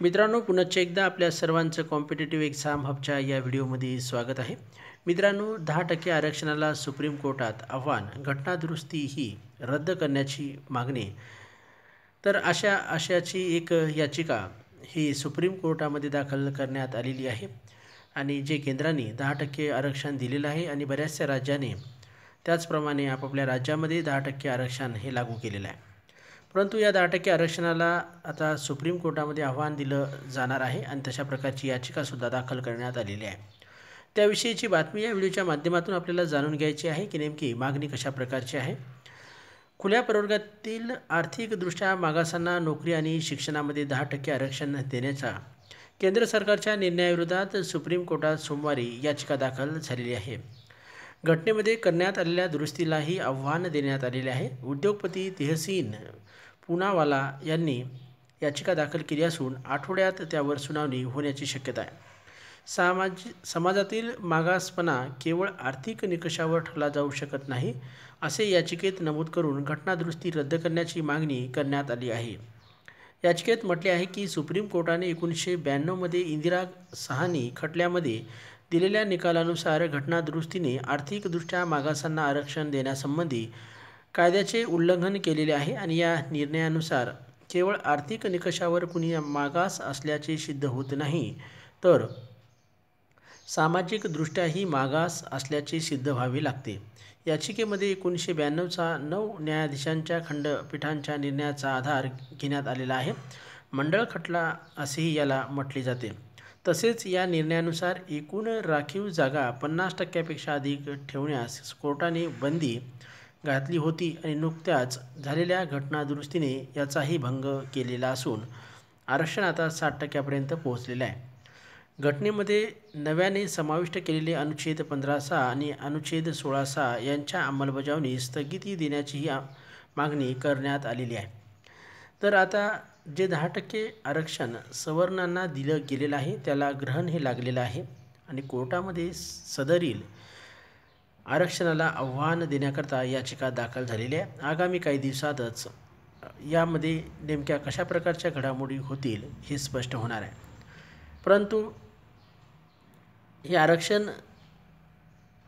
मित्रांनो पुनश्च एकदा आपल्या सर्वांचं कॉम्पिटेटिव्ह एक्झाम हबच्या या व्हिडिओमध्ये स्वागत आहे. मित्रांनो दहा टक्के आरक्षणाला सुप्रीम कोर्टात आव्हान घटनादुरुस्ती ही रद्द करण्याची मागणी. तर अशा अशाची एक याचिका ही सुप्रीम कोर्टामध्ये दाखल करण्यात आलेली आहे. आणि जे केंद्राने दहा टक्के आरक्षण दिलेलं आहे आणि बऱ्याचशा राज्याने त्याचप्रमाणे आपापल्या राज्यामध्ये दहा टक्के आरक्षण हे लागू केलेलं आहे. परंतु या दहा टक्के आरक्षणाला आता सुप्रीम कोर्टामध्ये आव्हान दिलं जाणार आहे आणि तशा प्रकारची याचिकासुद्धा दाखल करण्यात आलेली आहे. त्याविषयीची बातमी या व्हिडिओच्या माध्यमातून आपल्याला जाणून घ्यायची आहे की नेमकी मागणी कशा प्रकारची आहे? खुल्या प्रवर्गातील आर्थिकदृष्ट्या मागासांना नोकरी आणि शिक्षणामध्ये दहा टक्के आरक्षण देण्याचा केंद्र सरकारच्या निर्णयाविरोधात सुप्रीम कोर्टात सोमवारी याचिका दाखल झालेली आहे. घटनेमध्ये करण्यात आलेल्या दुरुस्तीलाही आव्हान देण्यात आलेले आहे. उद्योगपती तेहसीन पुनावाला यांनी याचिका दाखल केली असून आठवड्यात त्यावर सुनावणी होण्याची शक्यता आहे. सामाज समाजातील मागासपणा केवळ आर्थिक निकषावर ठरला जाऊ शकत नाही असे याचिकेत नमूद करून घटनादुरुस्ती रद्द करण्याची मागणी करण्यात आली आहे. याचिकेत म्हटले आहे की सुप्रीम कोर्टाने एकोणीसशे ब्याण्णवमध्ये इंदिरा सहानी खटल्यामध्ये दिलेल्या निकालानुसार घटनादुरुस्तीने आर्थिकदृष्ट्या मागासांना आरक्षण देण्यासंबंधी कायद्याचे उल्लंघन केलेले आहे आणि या निर्णयानुसार केवळ आर्थिक निकषावर कुणी मागास असल्याचे सिद्ध होत नाही तर सामाजिकदृष्ट्याही मागास असल्याचे सिद्ध व्हावे लागते. याचिकेमध्ये एकोणीसशे ब्याण्णवचा नऊ न्यायाधीशांच्या खंडपीठांच्या निर्णयाचा आधार घेण्यात आलेला आहे. मंडळ खटला असेही याला म्हटले जाते. तसेच या निर्णयानुसार एकूण राखीव जागा पन्नास टक्क्यापेक्षा अधिक ठेवण्यास कोर्टाने बंदी घातली होती आणि नुकत्याच झालेल्या घटनादुरुस्तीने याचाही भंग केलेला असून आरक्षण आता साठ टक्क्यापर्यंत पोहोचलेलं आहे. घटनेमध्ये नव्याने समाविष्ट केलेले अनुच्छेद पंधरा सहा आणि अनुच्छेद सोळा सहा यांच्या अंमलबजावणी स्थगिती देण्याचीही मागणी करण्यात आलेली आहे. तर आता जे दहा टक्के आरक्षण सवर्णांना दिलं गेलेलं आहे त्याला ग्रहण हे लागलेलं आहे आणि कोर्टामध्ये सदरील आरक्षणाला आव्हान देण्याकरता याचिका दाखल झालेली आहे. आगामी काही दिवसातच यामध्ये नेमक्या कशा प्रकारच्या घडामोडी होतील हे स्पष्ट होणार आहे. परंतु हे आरक्षण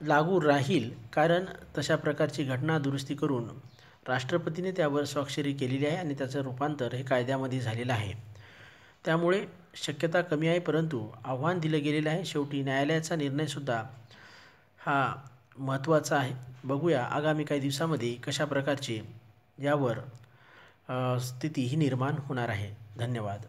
लागू राहील कारण तशा प्रकारची घटना दुरुस्ती करून राष्ट्रपतीने त्यावर स्वाक्षरी केलेली आहे आणि त्याचं रूपांतर हे कायद्यामध्ये झालेलं आहे. त्यामुळे शक्यता कमी आहे परंतु आव्हान दिलं गेलेलं आहे. शेवटी न्यायालयाचा निर्णयसुद्धा हा महत्त्वाचं आहे. बघूया आगामी काही दिवसामध्ये कशा प्रकारची यावर स्थिती ही निर्माण होणार आहे. धन्यवाद.